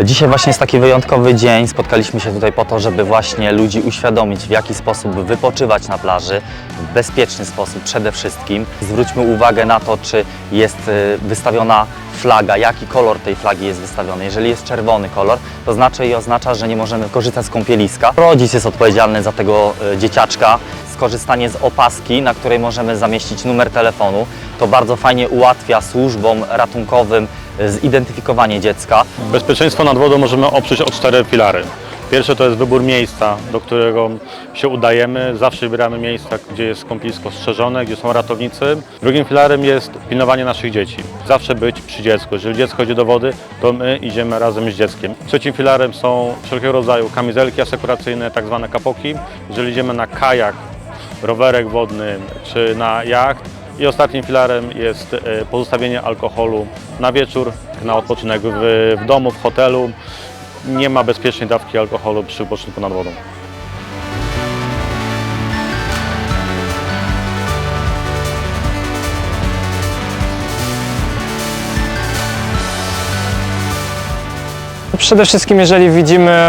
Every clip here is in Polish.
Dzisiaj właśnie jest taki wyjątkowy dzień. Spotkaliśmy się tutaj po to, żeby właśnie ludzi uświadomić, w jaki sposób wypoczywać na plaży, w bezpieczny sposób przede wszystkim. Zwróćmy uwagę na to, czy jest y, wystawiona flaga, jaki kolor tej flagi jest wystawiony. Jeżeli jest czerwony kolor, to znaczy i oznacza, że nie możemy korzystać z kąpieliska. Rodzic jest odpowiedzialny za tego y, dzieciaczka. Skorzystanie z opaski, na której możemy zamieścić numer telefonu, to bardzo fajnie ułatwia służbom ratunkowym y, zidentyfikowanie dziecka. Bezpieczeństwo nad wodą możemy oprzeć o cztery filary. Pierwsze to jest wybór miejsca, do którego się udajemy. Zawsze wybieramy miejsca, gdzie jest kąpielisko strzeżone, gdzie są ratownicy. Drugim filarem jest pilnowanie naszych dzieci. Zawsze być przy dziecku. Jeżeli dziecko idzie do wody, to my idziemy razem z dzieckiem. Trzecim filarem są wszelkiego rodzaju kamizelki asekuracyjne, tak zwane kapoki. Jeżeli idziemy na kajak, rowerek wodny czy na jacht. I ostatnim filarem jest e, pozostawienie alkoholu na wieczór, na odpoczynek w, w domu, w hotelu. Nie ma bezpiecznej dawki alkoholu przy wypoczynku nad wodą. Przede wszystkim, jeżeli widzimy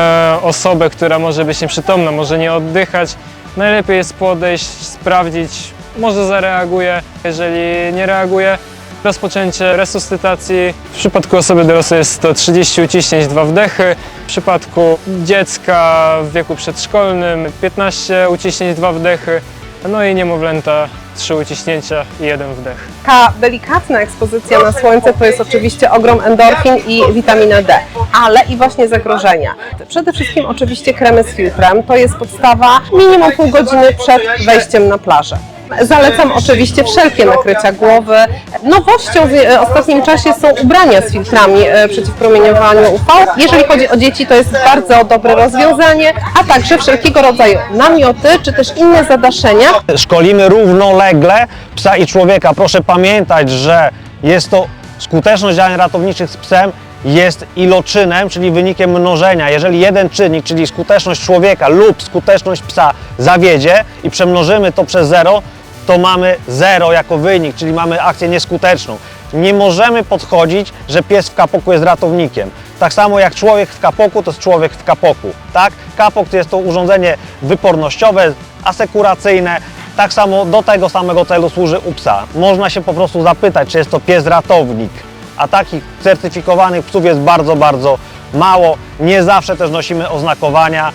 osobę, która może być nieprzytomna, może nie oddychać, najlepiej jest podejść, sprawdzić, może zareaguje. Jeżeli nie reaguje, rozpoczęcie resuscytacji. W przypadku osoby dorosłej jest to 30 uciśnięć, 2 wdechy. W przypadku dziecka w wieku przedszkolnym 15 uciśnięć, 2 wdechy. No i niemowlęta 3 uciśnięcia i 1 wdech. Ta delikatna ekspozycja na słońce to jest oczywiście ogrom endorfin i witamina D, ale i właśnie zagrożenia. Przede wszystkim oczywiście kremy z filtrem, to jest podstawa minimum pół godziny przed wejściem na plażę. Zalecam oczywiście wszelkie nakrycia głowy. Nowością w ostatnim czasie są ubrania z filtrami e, przeciw promieniowaniu UV. Jeżeli chodzi o dzieci, to jest bardzo dobre rozwiązanie, a także wszelkiego rodzaju namioty czy też inne zadaszenia, szkolimy równolegle psa i człowieka. Proszę pamiętać, że jest to skuteczność działań ratowniczych z psem jest iloczynem, czyli wynikiem mnożenia. Jeżeli jeden czynnik, czyli skuteczność człowieka lub skuteczność psa zawiedzie i przemnożymy to przez zero, to mamy zero jako wynik, czyli mamy akcję nieskuteczną. Nie możemy podchodzić, że pies w kapoku jest ratownikiem. Tak samo jak człowiek w kapoku, to jest człowiek w kapoku. Tak? Kapok to jest to urządzenie wypornościowe, asekuracyjne. Tak samo do tego samego celu służy u psa. Można się po prostu zapytać, czy jest to pies ratownik. A takich certyfikowanych psów jest bardzo, bardzo mało. Nie zawsze też nosimy oznakowania,